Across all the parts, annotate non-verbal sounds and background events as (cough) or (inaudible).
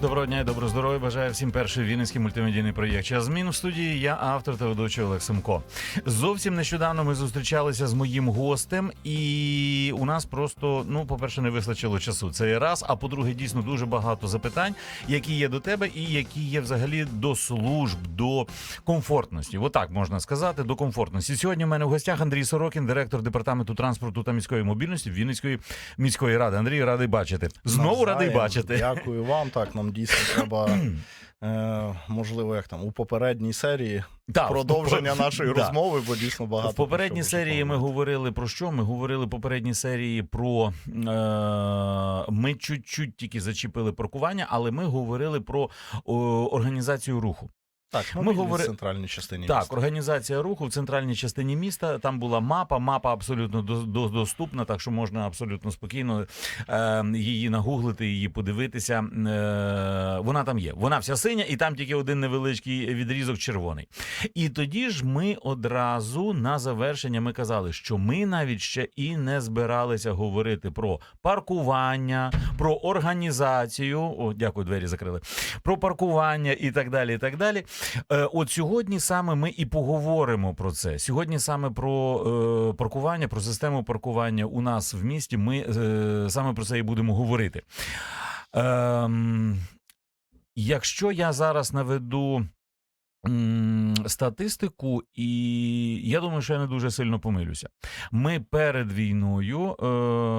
Доброго дня і доброго здоров'я. Бажаю всім перший вінницький мультимедійний проєкт. Час змін в студії. Я автор та ведучий Олег Семко. Зовсім нещодавно ми зустрічалися з моїм гостем, і у нас просто, ну, по-перше, не вистачило часу. Це раз. А по-друге, дійсно дуже багато запитань, які є до тебе, і які є взагалі до служб, до комфортності. Отак можна сказати, до комфортності. Сьогодні в мене в гостях Андрій Сорокін, директор департаменту транспорту та міської мобільності Вінницької міської ради. Андрій, радий бачити. Знову Навзаєм. радий бачити. Дякую вам. Так, нам дійсно треба, е, можливо, як там у попередній серії да, продовження в- нашої (laughs) да. розмови, бо дійсно багато. В попередній серії ми говорили про що? Ми говорили в попередній серії про е, ми чуть-чуть тільки зачепили паркування, але ми говорили про о, організацію руху. Так, ми ми говори- в центральній частині. Так, міста. організація руху в центральній частині міста. Там була мапа. Мапа абсолютно до, до- доступна, так що можна абсолютно спокійно е, її нагуглити, її подивитися. Е, вона там є. Вона вся синя, і там тільки один невеличкий відрізок червоний. І тоді ж ми одразу на завершення ми казали, що ми навіть ще і не збиралися говорити про паркування, про організацію. О, дякую, двері закрили. Про паркування і так далі. І так далі. Е, От сьогодні саме ми і поговоримо про це. Сьогодні саме про е, паркування, про систему паркування у нас в місті. Ми е, саме про це і будемо говорити. Ем, якщо я зараз наведу. Статистику, і я думаю, що я не дуже сильно помилюся. Ми перед війною е,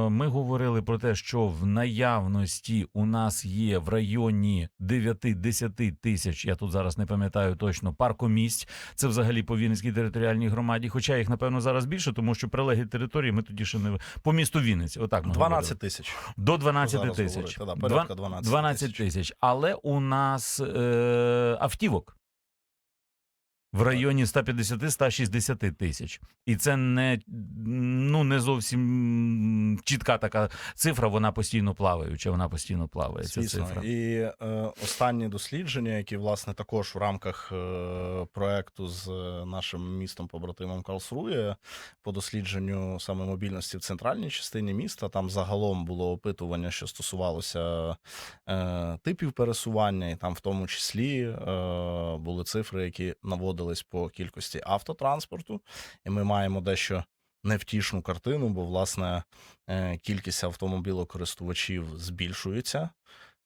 ми говорили про те, що в наявності у нас є в районі 9-10 тисяч. Я тут зараз не пам'ятаю точно паркомісць. Це взагалі по Вінницькій територіальній громаді. Хоча їх напевно зараз більше, тому що прилеглі території ми тоді ще не по місту Вінниць. Отак ми 12 тисяч. до 12 тисяч. говорити, да, Два- порядка 12 12 тисяч. тисяч. Але у нас е, автівок. В районі 150-160 тисяч, і це не ну не зовсім чітка така цифра. Вона постійно плаваюча. Вона постійно плаває. Ця Звісно. цифра. І е, останні дослідження, які власне також в рамках е, проекту з е, нашим містом побратимом Карлсрує по дослідженню саме мобільності в центральній частині міста, там загалом було опитування, що стосувалося е, типів пересування, і там в тому числі е, були цифри, які наводились по кількості автотранспорту, і ми маємо дещо. Невтішну картину, бо власне е, кількість автомобілокористувачів збільшується.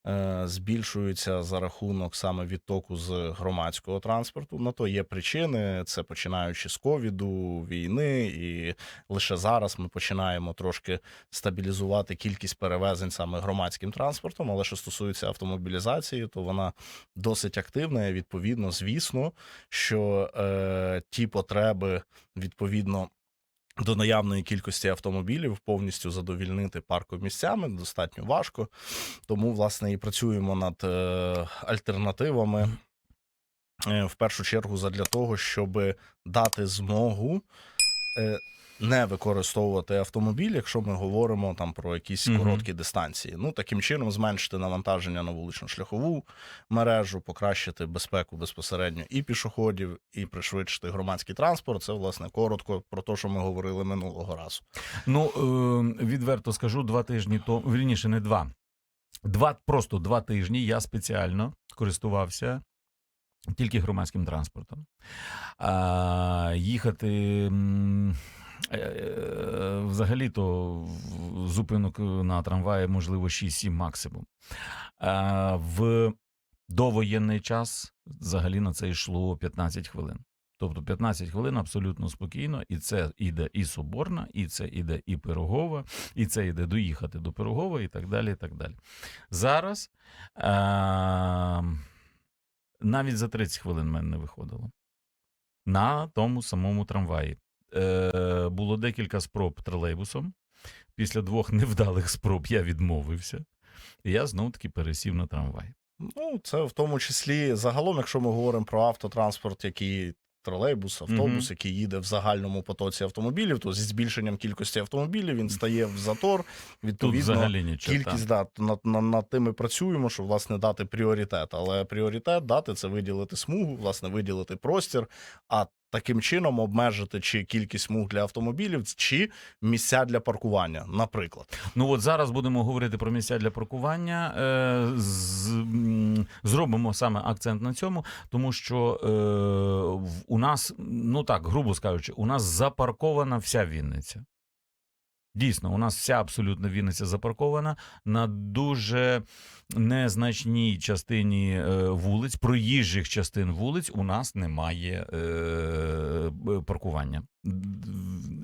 Е, Збільшується за рахунок саме відтоку з громадського транспорту. На то є причини. Це починаючи з ковіду, війни, і лише зараз ми починаємо трошки стабілізувати кількість перевезень саме громадським транспортом. Але що стосується автомобілізації, то вона досить активна. І відповідно, звісно, що е, ті потреби відповідно до наявної кількості автомобілів повністю задовільнити парку місцями достатньо важко. Тому, власне, і працюємо над е, альтернативами. е, В першу чергу задля того, щоб дати змогу е, не використовувати автомобіль, якщо ми говоримо там про якісь Мгм. короткі дистанції. Ну таким чином зменшити навантаження на вулично-шляхову мережу, покращити безпеку безпосередньо і пішоходів, і пришвидшити громадський транспорт. Це власне коротко про те, що ми говорили минулого разу. Ну е, відверто скажу, два тижні то вільніше, не два. Два просто два тижні я спеціально користувався тільки громадським транспортом. А, їхати. М, е, Взагалі-то зупинок на трамваї, можливо, 6-7 максимум. А, в довоєнний час взагалі на це йшло 15 хвилин. Тобто 15 хвилин абсолютно спокійно, і це іде і Соборна, і це іде і Пирогова, і це йде доїхати до Пирогова, і так далі. і так далі. Зараз е- навіть за 30 хвилин в мене не виходило. На тому самому трамваї. Е- було декілька спроб тролейбусом. Після двох (laughs) невдалих спроб я відмовився. І я знов таки пересів на трамвай. Ну, це в тому числі загалом, якщо ми говоримо про автотранспорт, який тролейбус, автобус, Мгм. який їде в загальному потоці автомобілів, то зі збільшенням кількості автомобілів він стає в затор. (laughs) Відповідно, взагалі нічого. кількість да, над, над, над тим ми працюємо, щоб власне дати пріоритет. Але пріоритет дати це виділити смугу, власне, виділити простір. А таким чином обмежити чи кількість муг для автомобілів, чи місця для паркування, наприклад. Ну от зараз будемо говорити про місця для паркування. Е, з, зробимо саме акцент на цьому, тому що е, у нас, ну так, грубо скажучи, у нас запаркована вся Вінниця. Дійсно, у нас вся абсолютно Вінниця запаркована на дуже незначній частині е, вулиць, проїжджих частин вулиць у нас немає е, е, паркування.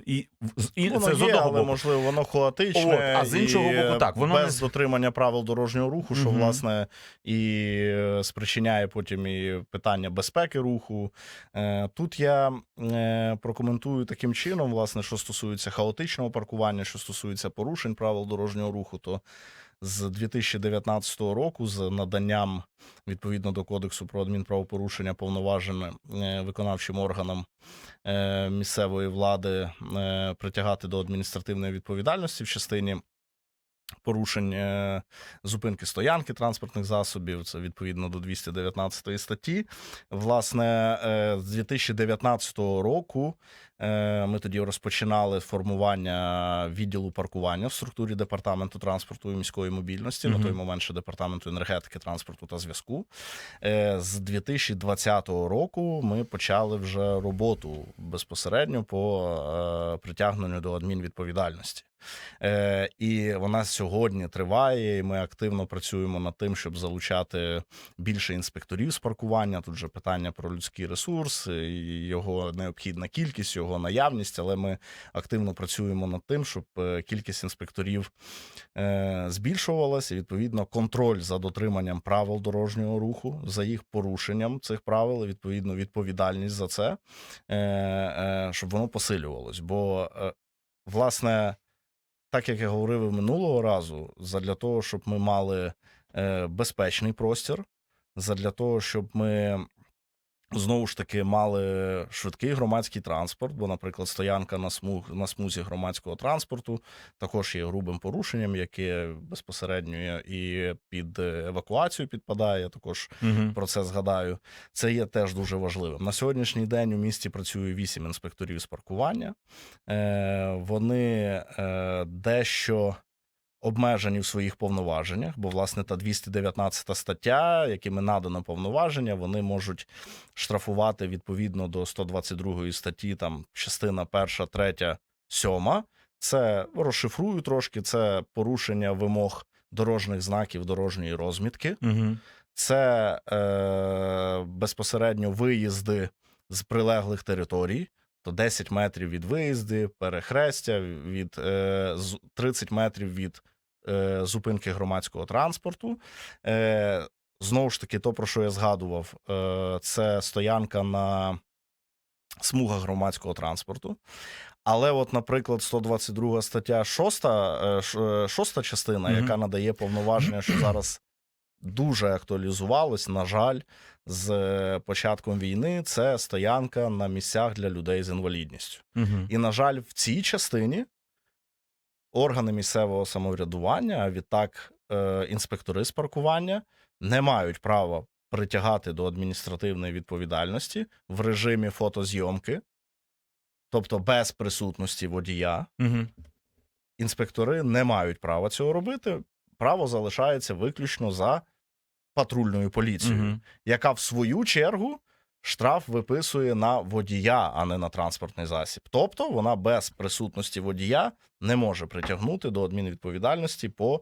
І, і Воно це з є, одного але боку. можливо воно хаотичне. От, а з іншого і, боку, так, воно без не- дотримання правил дорожнього руху, що Мгм. власне і е, спричиняє потім і питання безпеки руху. Е, Тут я е, прокоментую таким чином, власне, що стосується хаотичного паркування, що стосується порушень правил дорожнього руху, то з 2019 року, з наданням відповідно до кодексу про адмінправопорушення повноважень е, виконавчим органам е, місцевої влади е, притягати до адміністративної відповідальності в частині порушень е, зупинки стоянки транспортних засобів. Це відповідно до 219 статті. Власне, е, з 2019 року е, ми тоді розпочинали формування відділу паркування в структурі департаменту транспорту і міської мобільності. Мгм. На той момент ще департаменту енергетики, транспорту та зв'язку. З 2020 року ми почали вже роботу безпосередньо по притягненню до адмінвідповідальності. Е, І вона сьогодні триває. і Ми активно працюємо над тим, щоб залучати більше інспекторів з паркування. Тут же питання про людський ресурс, його необхідна кількість, його наявність. Але ми активно працюємо над тим, щоб е, кількість інспекторів е, збільшувалася. І, відповідно, контроль за дотриманням правил дорожнього руху, за їх порушенням цих правил, відповідно, відповідальність за це, е, е, щоб воно посилювалось. Бо, е, власне, так як я говорив і минулого разу, задля того, щоб ми мали е, безпечний простір, задля того, щоб ми знову ж таки мали швидкий громадський транспорт, бо, наприклад, стоянка на смуг на смузі громадського транспорту також є грубим порушенням, яке безпосередньо і під евакуацію підпадає. Я також Мгм. про це згадаю. Це є теж дуже важливим. На сьогоднішній день у місті працює вісім інспекторів з паркування. Е, Вони е, дещо обмежені в своїх повноваженнях, бо, власне, та 219 стаття, якими надано повноваження, вони можуть штрафувати відповідно до 122 статті, там частина перша, третя, сьома. Це розшифрую трошки, це порушення вимог дорожніх знаків дорожньої розмітки Мгм. це е, безпосередньо виїзди з прилеглих територій, то 10 метрів від виїзди, перехрестя, від е, 30 метрів від е, зупинки громадського транспорту. Е, знову ж таки, то, про що я згадував, е, це стоянка на смугах громадського транспорту. Але, от, наприклад, 122 стаття 6, е, ш- е, шоста частина, яка надає повноваження, що зараз дуже актуалізувалось, на жаль, з початком війни, це стоянка на місцях для людей з інвалідністю. І, на жаль, в цій частині органи місцевого самоврядування, а відтак е, інспектори з паркування, не мають права притягати до адміністративної відповідальності в режимі фотозйомки, тобто без присутності водія. Мгм. Інспектори не мають права цього робити. Право залишається виключно за патрульною поліцією, Мгм. яка в свою чергу штраф виписує на водія, а не на транспортний засіб. Тобто вона без присутності водія не може притягнути до адмінвідповідальності по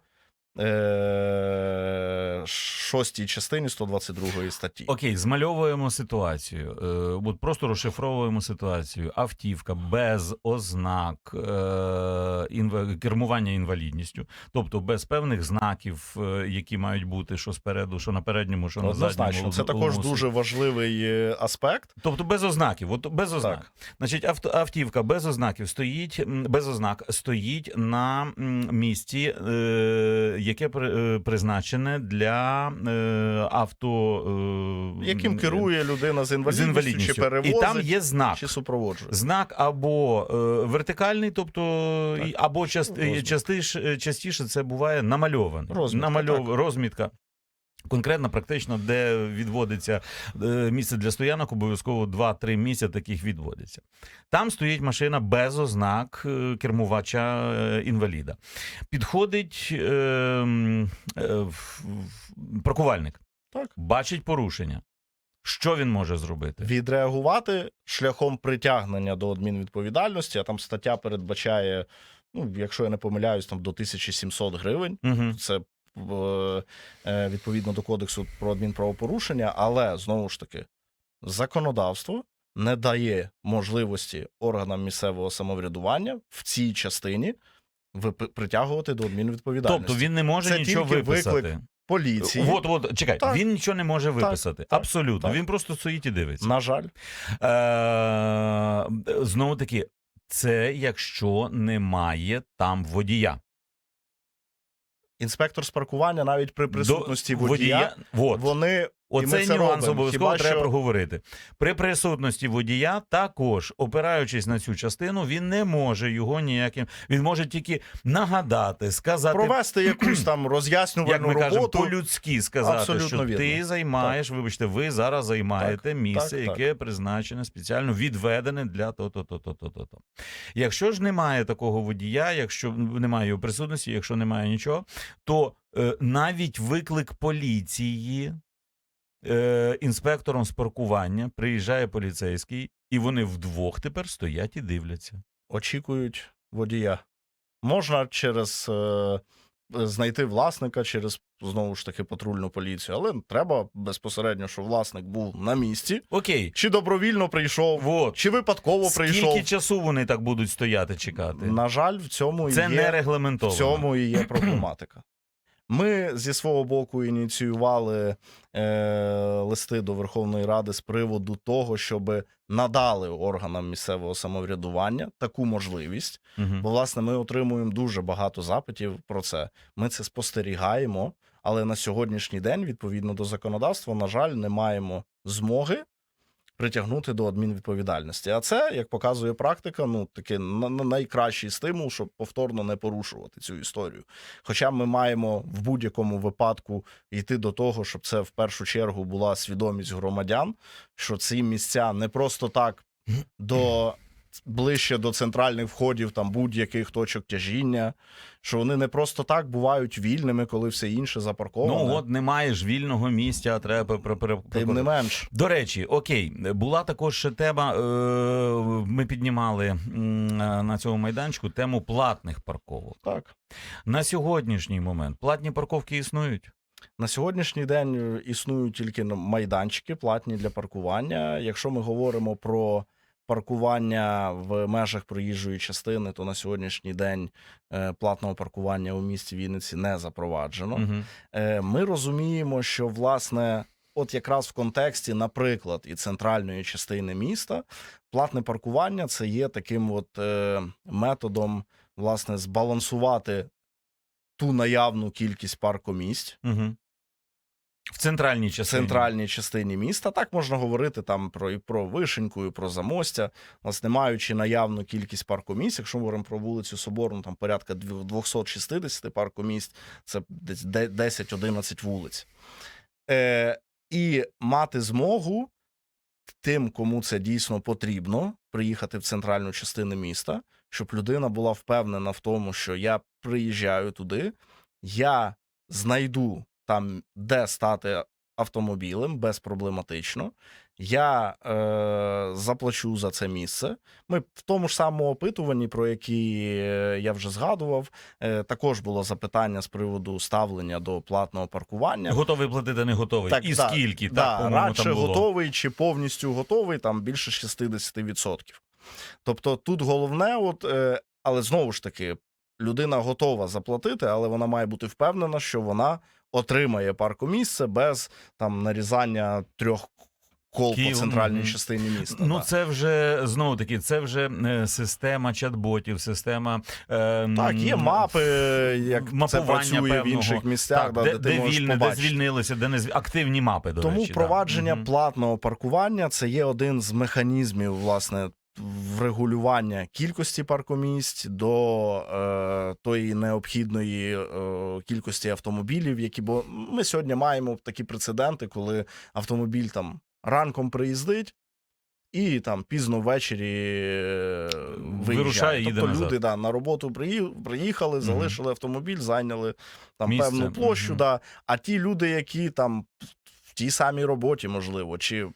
е- шостій частині 122 статті. Окей, змальовуємо ситуацію. Е, от просто розшифровуємо ситуацію. Автівка без ознак е, інва- кермування інвалідністю, тобто без певних знаків, е, які мають бути що спереду, що на передньому, що на задньому. це також дуже важливий е, аспект. Тобто без ознаків, от без ознак. Так. Значить, авто, автівка без ознаків стоїть без ознак стоїть на місці, е, яке е, призначене для е, авто, е, Яким керує людина з з інвалідністю, інвалідністю. чи перевозить, І там є знак. чи супроводжує. Знак або вертикальний, тобто Так. або част, частіше, частіше це буває намальований. Розмітка, Намальов... Розмітка. Конкретно, практично, де відводиться е, місце для стоянок, обов'язково 2-3 місця таких відводиться. Там стоїть машина без ознак е, кермувача е, інваліда. Підходить е, е, паркувальник, Так. бачить порушення. Що він може зробити? Відреагувати шляхом притягнення до адмінвідповідальності, а там стаття передбачає, ну, якщо я не помиляюсь, там до 1700 гривень. Угу. Це відповідно до кодексу про адмінправопорушення, але знову ж таки, законодавство не дає можливості органам місцевого самоврядування в цій частині притягувати до адмінвідповідальності. Тобто він не може Це нічого виписати. виклик поліції. От, от, чекай, Так. він нічого не може виписати. так, Абсолютно. так. Він просто стоїть і дивиться. На жаль, Е, знову таки, це якщо немає там водія. Інспектор з паркування навіть при присутності водія, водія, Вот. вони Оцей це нюанс обов'язково треба що- проговорити. При присутності водія також, опираючись на цю частину, він не може його ніяким. Він може тільки нагадати, сказати. провести (clears throat) якусь там Як роз'яснювальну ми кажемо, роботу. по-людськи сказати, Абсолютно що вірно. ти займаєш, вибачте, ви зараз займаєте місце, так, так. яке призначене спеціально відведене для то, то, то, то, то, то, то. Якщо ж немає такого водія, якщо немає його присутності, якщо немає нічого, то е, навіть виклик поліції е, інспектором з паркування приїжджає поліцейський, і вони вдвох тепер стоять і дивляться. очікують водія. Можна через е, знайти власника через знову ж таки патрульну поліцію, але треба безпосередньо, що власник був на місці, Окей, чи добровільно прийшов, вот. чи випадково Скільки прийшов. часу вони так будуть стояти, чекати? На жаль, в цьому Це і не є, в цьому і є (clears throat) проблематика. Ми зі свого боку ініціювали е, листи до Верховної Ради з приводу того, щоб надали органам місцевого самоврядування таку можливість. Мгм. Бо, власне, ми отримуємо дуже багато запитів про це. Ми це спостерігаємо, але на сьогоднішній день, відповідно до законодавства, на жаль, не маємо змоги притягнути до адмінвідповідальності. А це, як показує практика, ну на- найкращий стимул, щоб повторно не порушувати цю історію. Хоча ми маємо в будь-якому випадку йти до того, щоб це в першу чергу була свідомість громадян, що ці місця не просто так до ближче до центральних входів там будь-яких точок тяжіння, що вони не просто так бувають вільними, коли все інше запарковане. Ну от немає ж вільного місця, а треба Тим не менш, До речі, окей, була також ще тема. Е, ми піднімали на цьому майданчику тему платних парковок. так. На сьогоднішній момент платні парковки існують. На сьогоднішній день е, існують тільки майданчики платні для паркування. Якщо ми говоримо про паркування в межах проїжджої частини, то на сьогоднішній день е, платного паркування у місті Вінниці не запроваджено. Угу. Ми розуміємо, що власне, от якраз в контексті, наприклад, і центральної частини міста, платне паркування це є таким от е, методом, власне, збалансувати ту наявну кількість паркомісць. Угу. В центральній частині. центральній частині міста так можна говорити там про і про вишеньку, і про замостя, власне, маючи наявну кількість паркомісць, якщо ми говоримо про вулицю Соборну, там порядка 260 паркомісць, це десь 10-11 вулиць. Е, і мати змогу тим, кому це дійсно потрібно, приїхати в центральну частину міста, щоб людина була впевнена в тому, що я приїжджаю туди, я знайду там, де стати автомобілем безпроблематично. Я е, заплачу за це місце. Ми в тому ж самому опитуванні, про які е, я вже згадував, е, також було запитання з приводу ставлення до платного паркування. Готовий платити, не готовий. Так, і да, скільки? Да, так, по-моєму, радше там було. готовий чи повністю готовий, там більше 60%. Тобто тут головне, от, е, але знову ж таки, людина готова заплатити, але вона має бути впевнена, що вона отримає паркомісце без там нарізання трьох кол Кіл, по центральній частині міста. Ну, да. це вже знову таки, це вже е, система чат-ботів, система е, Так, є мапи, як це мапування працює в інших місцях, Так, да, де, де, де вільне, де звільнилися, де не звіль- активні мапи. До Тому речі, да. впровадження Мгм. платного паркування це є один з механізмів власне врегулювання кількості паркомісць до е, тої необхідної е, кількості автомобілів, які бо ми сьогодні маємо такі прецеденти, коли автомобіль там ранком приїздить. І там пізно ввечері е, Вирушає, виїжджає. їде Тобто назад. люди да, на роботу приї- приїхали, залишили автомобіль, зайняли там Місце, певну площу. мгм. Да. А ті люди, які там в тій самій роботі, можливо, чи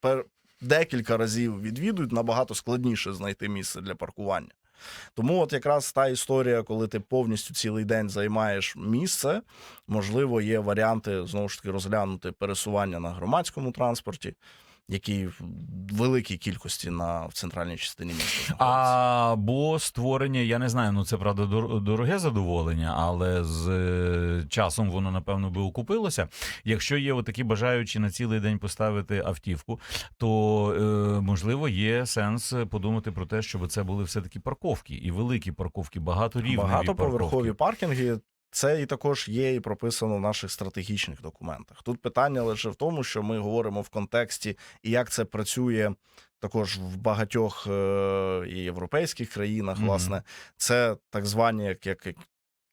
пер... декілька разів відвідують, набагато складніше знайти місце для паркування. Тому, от якраз та історія, коли ти повністю цілий день займаєш місце, можливо, є варіанти знову ж таки розглянути пересування на громадському транспорті, який в великій кількості на в центральній частині міста. Або створення, я не знаю, ну це правда дор- дороге задоволення, але з е, часом воно напевно би окупилося. Якщо є отакі бажаючі на цілий день поставити автівку, то е, можливо є сенс подумати про те, щоб це були все таки парковки і великі парковки, багаторівневі Багатоповерхові парковки. паркінги. Це і також є і прописано в наших стратегічних документах. Тут питання лише в тому, що ми говоримо в контексті і як це працює також в багатьох е, і європейських країнах. Мгм. Власне, це так звані як, як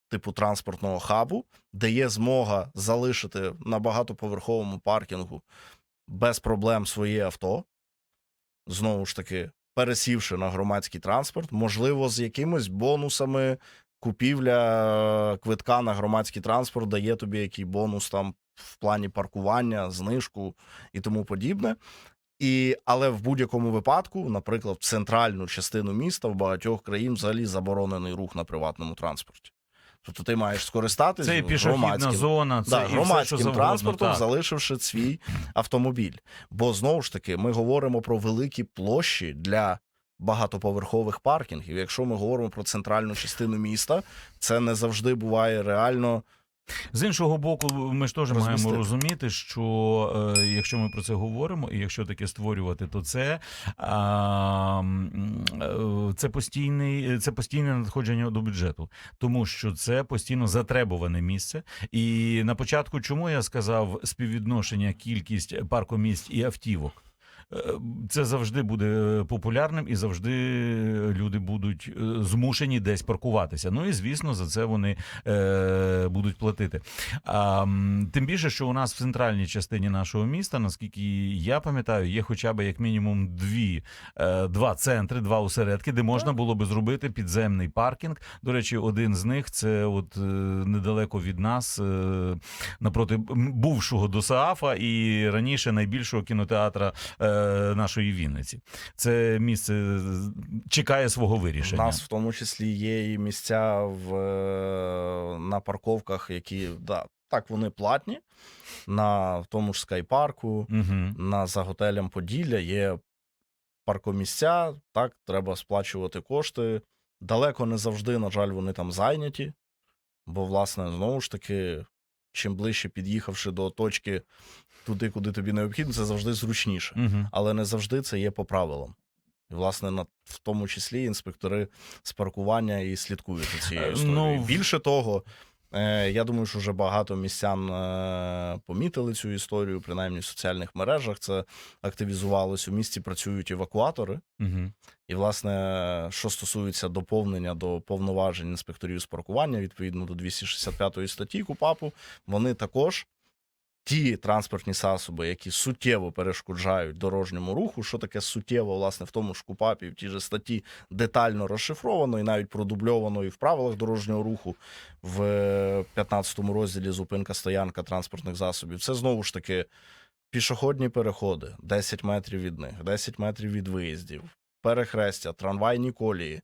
типу транспортного хабу, де є змога залишити на багатоповерховому паркінгу без проблем своє авто. Знову ж таки, пересівши на громадський транспорт, можливо, з якимись бонусами. Купівля е, квитка на громадський транспорт дає тобі який бонус там в плані паркування, знижку і тому подібне. І, але в будь-якому випадку, наприклад, в центральну частину міста в багатьох країн взагалі заборонений рух на приватному транспорті. Тобто ти маєш скористатися Це і зона, це да, і все, що громадським транспортом, так. залишивши свій автомобіль. Бо знову ж таки, ми говоримо про великі площі для багатоповерхових паркінгів. Якщо ми говоримо про центральну частину міста, це не завжди буває реально. З іншого боку, ми ж теж маємо розуміти, що е, якщо ми про це говоримо, і якщо таке створювати, то це, м, е, це, постійний, це постійне надходження до бюджету, тому що це постійно затребуване місце. І на початку, чому я сказав співвідношення кількість паркомісць і автівок? Е, Це завжди буде популярним, і завжди люди будуть е, змушені десь паркуватися. Ну і звісно, за це вони е, будуть платити. А, тим більше, що у нас в центральній частині нашого міста, наскільки я пам'ятаю, є хоча б як мінімум дві, е, два центри, два осередки, де можна було би зробити підземний паркінг. До речі, один з них це от е, недалеко від нас, е, напроти бувшого ДОСААФа і раніше найбільшого кінотеатра е, нашої Вінниці. Це місце чекає свого вирішення. У нас в тому числі є і місця в, е, на парковках, які да, так вони платні. На тому ж скайпарку, Угу. на за готелем Поділля є паркомісця, так, треба сплачувати кошти. Далеко не завжди, на жаль, вони там зайняті. Бо, власне, знову ж таки, чим ближче під'їхавши до точки туди, куди тобі необхідно, це завжди зручніше. Угу. Але не завжди це є по правилам. І, власне, на, в тому числі інспектори з паркування і слідкують за цією Е, історією. ну, Більше того, е, я думаю, що вже багато містян е, помітили цю історію, принаймні в соціальних мережах це активізувалось. У місті працюють евакуатори. Угу. І, власне, що стосується доповнення до повноважень інспекторів з паркування, відповідно до 265 статті КУПАПу, вони також ті транспортні засоби, які суттєво перешкоджають дорожньому руху. Що таке суттєво, власне, в тому ж КУПАПі, в тій же статті детально розшифровано і навіть продубльовано і в правилах дорожнього руху в 15 розділі зупинка стоянка транспортних засобів. Це знову ж таки пішохідні переходи, 10 метрів від них, 10 метрів від виїздів, перехрестя, трамвайні колії,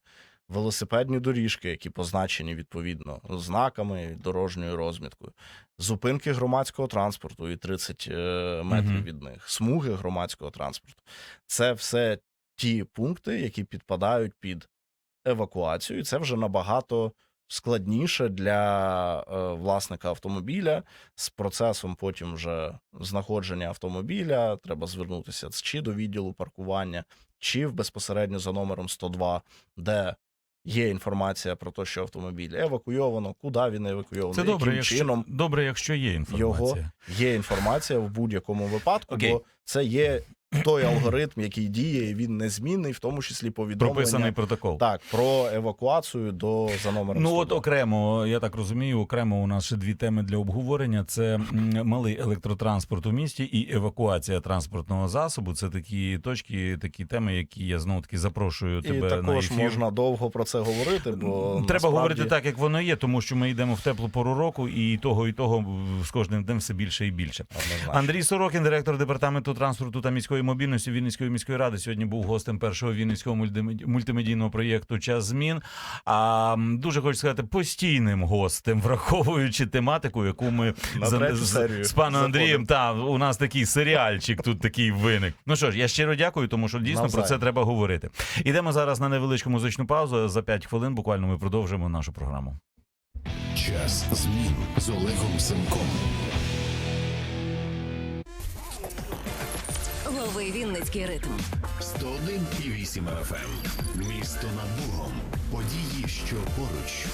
велосипедні доріжки, які позначені відповідно знаками, дорожньою розміткою, зупинки громадського транспорту і 30 е, метрів Мгм. від них, смуги громадського транспорту. Це все ті пункти, які підпадають під евакуацію. І це вже набагато складніше для е, власника автомобіля з процесом потім вже знаходження автомобіля. Треба звернутися чи до відділу паркування, чи в безпосередньо за номером 102, де є інформація про те, що автомобіль евакуйовано, куди він евакуйований, Це добре, яким якщо, чином добре, якщо є інформація. його є інформація в будь-якому випадку, okay. бо це є той алгоритм, який діє, і він незмінний, в тому числі повідомлення Прописаний протокол. так про евакуацію до за номером. Ну от окремо, я так розумію, окремо у нас ще дві теми для обговорення: це малий електротранспорт у місті і евакуація транспортного засобу. Це такі точки, такі теми, які я знову таки запрошую і тебе на ефір. можна довго про це говорити, бо Треба насправді- говорити так, як воно є, тому що ми йдемо в теплу пору року, і того, і того з кожним днем все більше і більше. Андрій Сорокін, директор департаменту транспорту та міської мобільності Вінницької міської ради, сьогодні був гостем першого вінницького мультимеді- мультимедійного проєкту Час змін. А дуже хочу сказати, постійним гостем, враховуючи тематику, яку ми за- з, з паном. Андрієм. Та у нас такий серіальчик тут такий виник. Ну що ж, я щиро дякую, тому що дійсно про це треба говорити. Ідемо зараз на невеличку музичну паузу. За 5 хвилин буквально ми продовжимо нашу програму. Час змін з Олегом Семком. Новий Вінницький ритм. 101 і 8 FM. Ем. Місто над Богом. Події, що поруч.